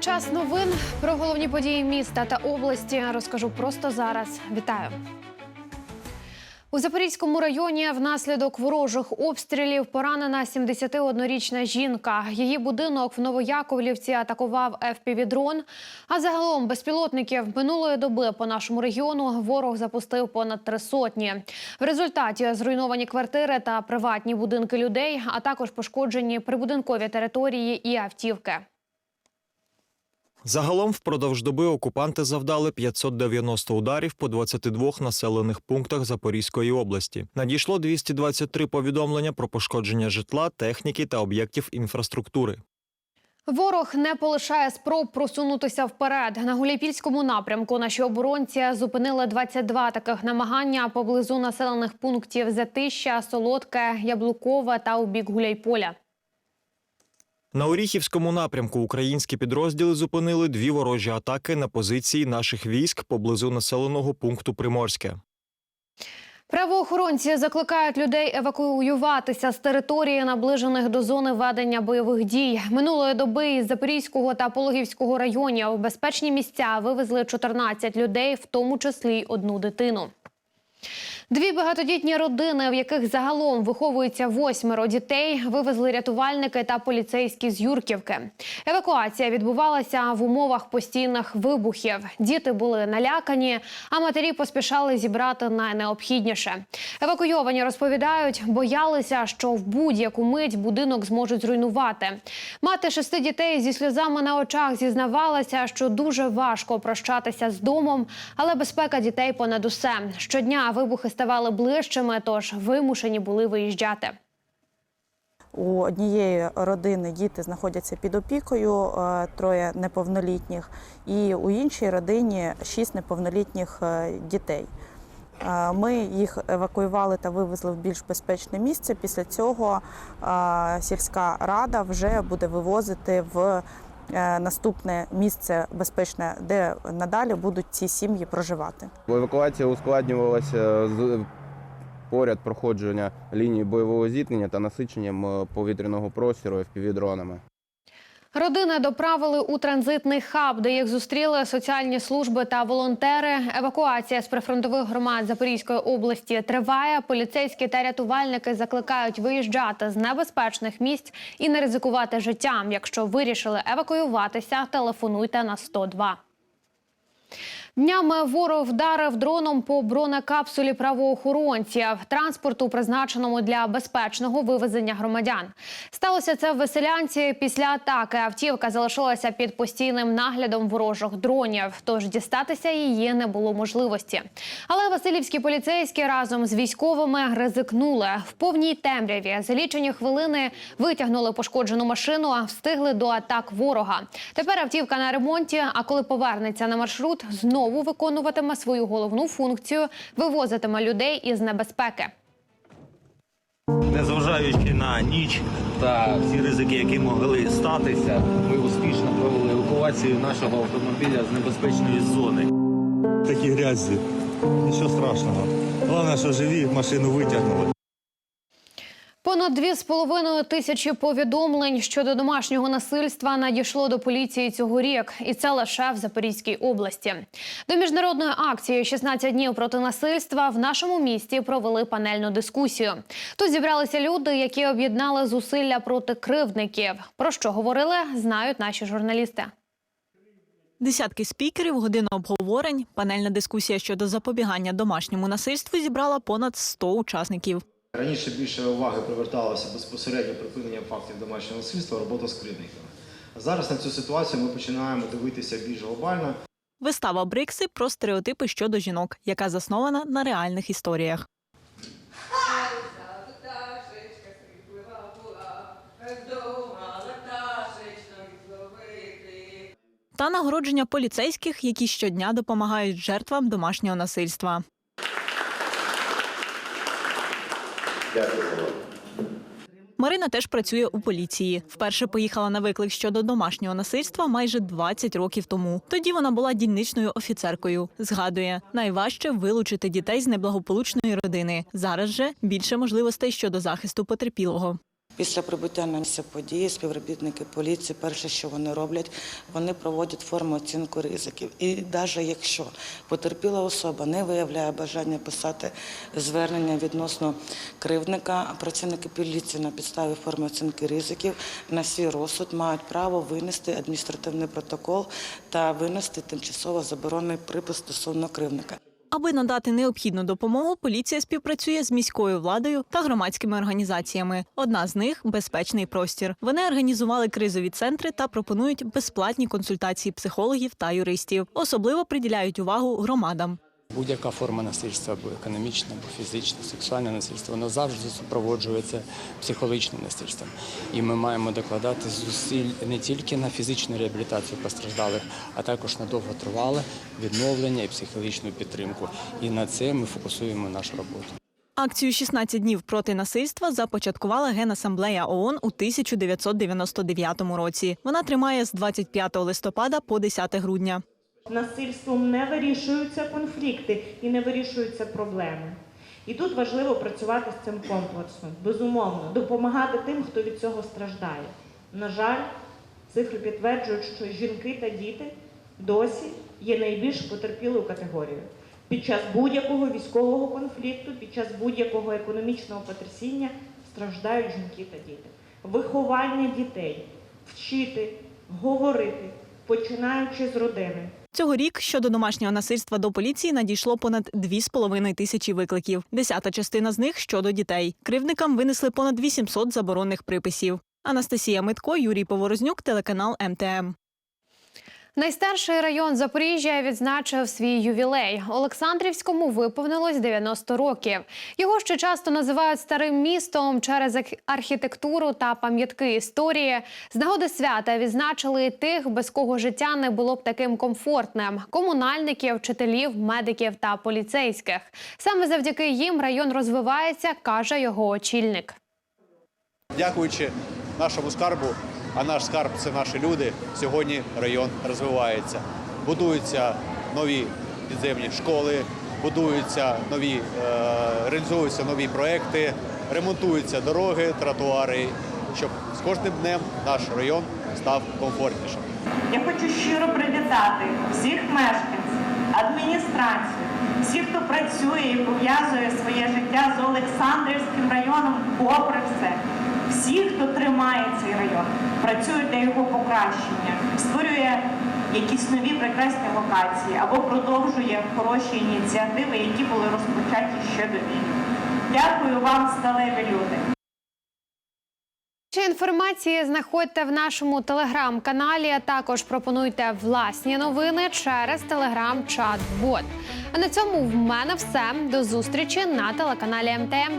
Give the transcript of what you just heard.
Час новин про головні події міста та області розкажу просто зараз. Вітаю. У Запорізькому районі внаслідок ворожих обстрілів поранена 71-річна жінка. Її будинок в Новояковлівці атакував ФПВ-дрон. А загалом безпілотників минулої доби по нашому регіону ворог запустив понад три сотні. В результаті зруйновані квартири та приватні будинки людей, а також пошкоджені прибудинкові території і автівки. Загалом впродовж доби окупанти завдали 590 ударів по 22 населених пунктах Запорізької області. Надійшло 223 повідомлення про пошкодження житла, техніки та об'єктів інфраструктури. Ворог не полишає спроб просунутися вперед. На Гуляйпільському напрямку наші оборонці зупинили 22 таких намагання поблизу населених пунктів Затища, Солодке, Яблукове та у бік Гуляйполя. На Оріхівському напрямку українські підрозділи зупинили дві ворожі атаки на позиції наших військ поблизу населеного пункту Приморське. Правоохоронці закликають людей евакуюватися з території, наближених до зони ведення бойових дій. Минулої доби із Запорізького та Пологівського районів в безпечні місця вивезли 14 людей, в тому числі й одну дитину. Дві багатодітні родини, в яких загалом виховується восьмеро дітей, вивезли рятувальники та поліцейські з Юрківки. Евакуація відбувалася в умовах постійних вибухів. Діти були налякані, а матері поспішали зібрати найнеобхідніше. Евакуйовані розповідають, боялися, що в будь-яку мить будинок зможуть зруйнувати. Мати шести дітей зі сльозами на очах зізнавалася, що дуже важко прощатися з домом, але безпека дітей понад усе. Щодня вибухи ставали ближчими, тож вимушені були виїжджати. У однієї родини діти знаходяться під опікою, е, троє неповнолітніх, і у іншій родині шість неповнолітніх е, дітей. Е, Ми їх евакуювали та вивезли в більш безпечне місце. Після цього сільська рада вже буде вивозити в наступне місце безпечне, де надалі будуть ці сім'ї проживати. Евакуація ускладнювалася з поряд проходження лінії бойового зіткнення та насиченням е, повітряного простору FPV-дронами. Родини доправили у транзитний хаб, де їх зустріли соціальні служби та волонтери. Евакуація з прифронтових громад Запорізької області триває. Поліцейські та рятувальники закликають виїжджати з небезпечних місць і не ризикувати життям. Якщо вирішили евакуюватися, телефонуйте на 102. Днями ворог вдарив дроном по бронекапсулі правоохоронців транспорту, призначеному для безпечного вивезення громадян. Сталося це в Веселянці. Після атаки автівка залишилася під постійним наглядом ворожих дронів, тож дістатися її не було можливості. Але Васильівські поліцейські разом з військовими ризикнули в повній темряві. За лічені хвилини витягнули пошкоджену машину, а встигли до атак ворога. Тепер автівка на ремонті. А коли повернеться на маршрут, знову виконуватиме свою головну функцію вивозитиме людей із небезпеки. Незважаючи на ніч та всі ризики, які могли статися, ми успішно провели евакуацію нашого автомобіля з небезпечної зони. такі грязі. Нічого страшного. Головне, що живі, машину витягнули. Понад дві з половиною тисячі повідомлень щодо домашнього насильства надійшло до поліції цьогорік, і це лише в Запорізькій області. До міжнародної акції «16 днів проти насильства в нашому місті провели панельну дискусію. Тут зібралися люди, які об'єднали зусилля проти кривдників. Про що говорили, знають наші журналісти. Десятки спікерів, година обговорень, панельна дискусія щодо запобігання домашньому насильству зібрала понад 100 учасників. Раніше більше уваги приверталося безпосередньо припинення фактів домашнього насильства, робота з кривдниками. Зараз на цю ситуацію ми починаємо дивитися більш глобально. Вистава Брикси про стереотипи щодо жінок, яка заснована на реальних історіях. Та нагородження поліцейських, які щодня допомагають жертвам домашнього насильства. Марина теж працює у поліції. Вперше поїхала на виклик щодо домашнього насильства майже 20 років тому. Тоді вона була дільничною офіцеркою. Згадує, найважче вилучити дітей з неблагополучної родини. Зараз же більше можливостей щодо захисту потерпілого. Після прибуття на місце події співробітники поліції, перше, що вони роблять, вони проводять форму оцінку ризиків. І навіть якщо потерпіла особа не виявляє бажання писати звернення відносно кривдника, працівники поліції на підставі форми оцінки ризиків на свій розсуд мають право винести адміністративний протокол та винести тимчасово заборонений припис стосовно кривдника. Аби надати необхідну допомогу, поліція співпрацює з міською владою та громадськими організаціями. Одна з них безпечний простір. Вони організували кризові центри та пропонують безплатні консультації психологів та юристів. Особливо приділяють увагу громадам. Будь-яка форма насильства, або економічне, або фізичне, сексуальне насильство, воно завжди супроводжується психологічним насильством. І ми маємо докладати зусиль не тільки на фізичну реабілітацію постраждалих, а також на довготривале відновлення і психологічну підтримку. І на це ми фокусуємо нашу роботу. Акцію «16 днів проти насильства започаткувала Генасамблея ООН у 1999 році. Вона тримає з 25 листопада по 10 грудня. Насильством не вирішуються конфлікти і не вирішуються проблеми. І тут важливо працювати з цим комплексно, безумовно, допомагати тим, хто від цього страждає. На жаль, цифри підтверджують, що жінки та діти досі є найбільш потерпілою категорією. Під час будь-якого військового конфлікту, під час будь-якого економічного потрясіння страждають жінки та діти. Виховання дітей, вчити, говорити, починаючи з родини. Цьогорік щодо домашнього насильства до поліції надійшло понад 2,5 тисячі викликів. Десята частина з них щодо дітей. Кривникам винесли понад 800 заборонних приписів. Анастасія Митко, Юрій Поворознюк, телеканал МТМ. Найстарший район Запоріжжя відзначив свій ювілей. Олександрівському виповнилось 90 років. Його ще часто називають старим містом через архітектуру та пам'ятки історії. З нагоди свята відзначили тих, без кого життя не було б таким комфортним: комунальників, вчителів, медиків та поліцейських. Саме завдяки їм район розвивається, каже його очільник. Дякуючи нашому скарбу, а наш скарб це наші люди. Сьогодні район розвивається. Будуються нові підземні школи, будуються нові, е, реалізуються нові проекти, ремонтуються дороги, тротуари, щоб з кожним днем наш район став комфортнішим. Я хочу щиро привітати всіх мешканців, адміністрацію, всіх, хто працює і пов'язує своє життя з Олександрівським районом, попри все. Всіх, хто тримає цей район, працює для його покращення, створює якісь нові прекрасні локації або продовжує хороші ініціативи, які були розпочаті ще до війни. Дякую вам, сталеві люди. Ще інформації знаходьте в нашому телеграм-каналі. а Також пропонуйте власні новини через телеграм-чат-бот. А на цьому в мене все. До зустрічі на телеканалі МТМ.